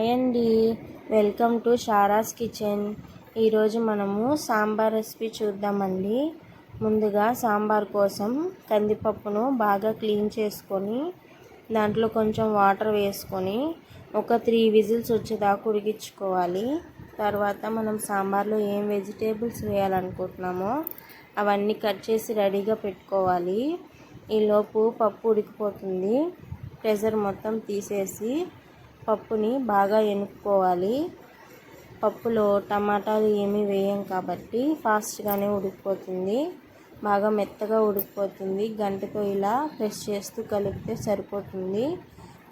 Hi అండి. Welcome to Shara's kitchen. ఈరోజు మనము సాంబార్ రెసిపీ చూద్దామండి. ముందుగా సాంబార్ కోసం కందిపప్పును బాగా క్లీన్ చేసుకొని దాంట్లో కొంచెం వాటర్ వేసుకొని ఒక త్రీ విజిల్స్ వచ్చేదాకా ఉడికించుకోవాలి. తర్వాత మనం సాంబార్లో ఏం వెజిటేబుల్స్ వేయాలనుకుంటున్నామో అవన్నీ కట్ చేసి రెడీగా పెట్టుకోవాలి. ఈలోపు పప్పు ఉడికిపోతుంది. ప్రెషర్ మొత్తం తీసేసి పప్పుని బాగా ఎనుక్కోవాలి. పప్పులో టమాటాలు ఏమీ వేయం కాబట్టి ఫాస్ట్గానే ఉడికిపోతుంది. బాగా మెత్తగా ఉడికిపోతుంది. గంటతో ఇలా ప్రెస్ చేస్తూ కలిపితే సరిపోతుంది.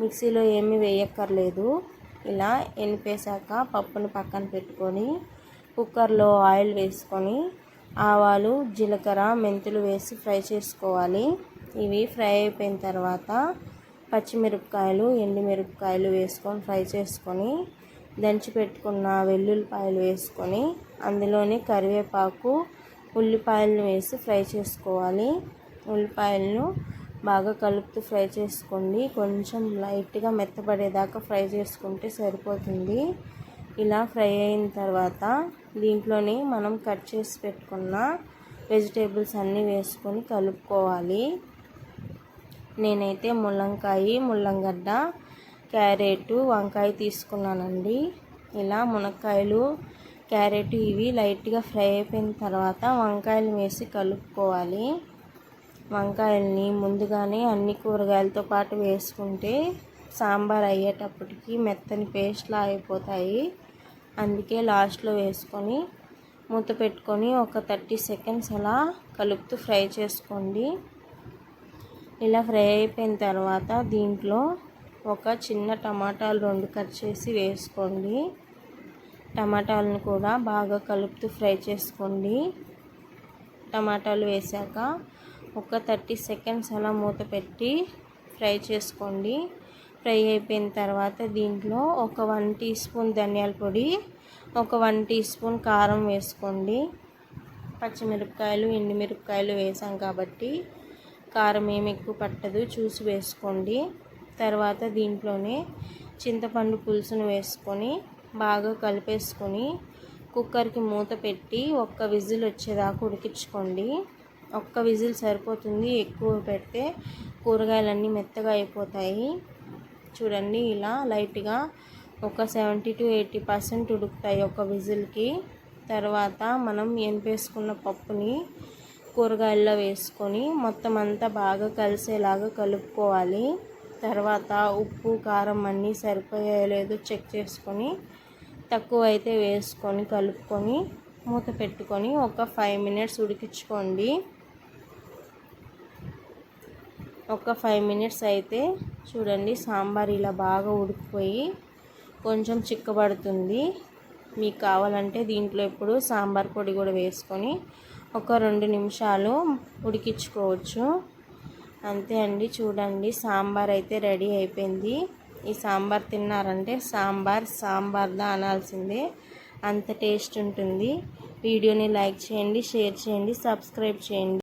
మిక్సీలో ఏమీ వేయక్కర్లేదు. ఇలా ఎనిపేశాక పప్పుని పక్కన పెట్టుకొని కుక్కర్లో ఆయిల్ వేసుకొని ఆవాలు జీలకర్ర మెంతులు వేసి ఫ్రై చేసుకోవాలి. ఇవి ఫ్రై అయిపోయిన తర్వాత పచ్చిమిరపకాయలు ఎండుమిరపకాయలు వేసుకొని ఫ్రై చేసుకొని దంచి పెట్టుకున్న వెల్లుల్లిపాయలు వేసుకొని అందులోనే కరివేపాకు ఉల్లిపాయలను వేసి ఫ్రై చేసుకోవాలి. ఉల్లిపాయలను బాగా కలుపుతూ ఫ్రై చేసుకోండి. కొంచెం లైట్గా మెత్తపడేదాకా ఫ్రై చేసుకుంటే సరిపోతుంది. ఇలా ఫ్రై అయిన తర్వాత దీంట్లోని మనం కట్ చేసి పెట్టుకున్న వెజిటేబుల్స్ అన్నీ వేసుకొని కలుపుకోవాలి. నేనైతే ముల్లంకాయ ముల్లంగడ్డ క్యారెట్ వంకాయ తీసుకున్నానండి. ఇలా మునక్కాయలు క్యారెట్ ఇవి లైట్గా ఫ్రై అయిపోయిన తర్వాత వంకాయలు వేసి కలుపుకోవాలి. వంకాయల్ని ముందుగానే అన్ని కూరగాయలతో పాటు వేసుకుంటే సాంబార్ అయ్యేటప్పటికి మెత్తని పేస్ట్లా అయిపోతాయి. అందుకే లాస్ట్లో వేసుకొని మూత పెట్టుకొని ఒక థర్టీ సెకండ్స్ అలా కలుపుతూ ఫ్రై చేసుకోండి. ఇలా ఫ్రై అయిపోయిన తర్వాత దీంట్లో ఒక చిన్న టమాటాలు రెండు కట్ చేసి వేసుకోండి. టమాటాలను కూడా బాగా కలుపుతూ ఫ్రై చేసుకోండి. టమాటాలు వేసాక ఒక థర్టీ సెకండ్స్ అలా మూత పెట్టి ఫ్రై చేసుకోండి. ఫ్రై అయిపోయిన తర్వాత దీంట్లో ఒక వన్ టీ స్పూన్ ధనియాల పొడి ఒక వన్ టీ స్పూన్ కారం వేసుకోండి. పచ్చిమిరపకాయలు ఎండుమిరపకాయలు వేసాం కాబట్టి కారం ఏమి ఎక్కువ పట్టదు చూసి వేసుకోండి. తర్వాత దీంట్లోనే చింతపండు పులుసును వేసుకొని బాగా కలిపేసుకొని కుక్కర్కి మూత పెట్టి ఒక్క విజిల్ వచ్చేదాకా ఉడికించుకోండి. ఒక్క విజిల్ సరిపోతుంది ఎక్కువ పెడితే కూరగాయలన్నీ మెత్తగా అయిపోతాయి. చూడండి ఇలా లైట్గా ఒక సెవెంటీ టు ఎయిటీ పర్సెంట్ ఉడుకుతాయి ఒక విజిల్కి. తర్వాత మనం ఎనిపేసుకున్న పప్పుని కూరగాయల్లో వేసుకొని మొత్తం అంతా బాగా కలిసేలాగా కలుపుకోవాలి. తర్వాత ఉప్పు కారం అన్నీ సరిపోయాయో లేదో చెక్ చేసుకొని తక్కువ అయితే వేసుకొని కలుపుకొని మూత పెట్టుకొని ఒక ఫైవ్ మినిట్స్ ఉడికించుకోండి. ఒక ఫైవ్ మినిట్స్ అయితే చూడండి సాంబార్ ఇలా బాగా ఉడికిపోయి కొంచెం చిక్కబడుతుంది. మీకు కావాలంటే దీంట్లో ఇప్పుడు సాంబార్ పొడి కూడా వేసుకొని ఒక రెండు నిమిషాలు ఉడికించుకోవచ్చు. అంతే అండి చూడండి. సాంబార్ అయితే రెడీ అయిపోయింది. ఈ సాంబార్ తిన్నారంటే సాంబార్ సాంబార్దా అనాల్సిందే. అంత టేస్ట్ ఉంటుంది. వీడియోని లైక్ చేయండి షేర్ చేయండి సబ్స్క్రైబ్ చేయండి.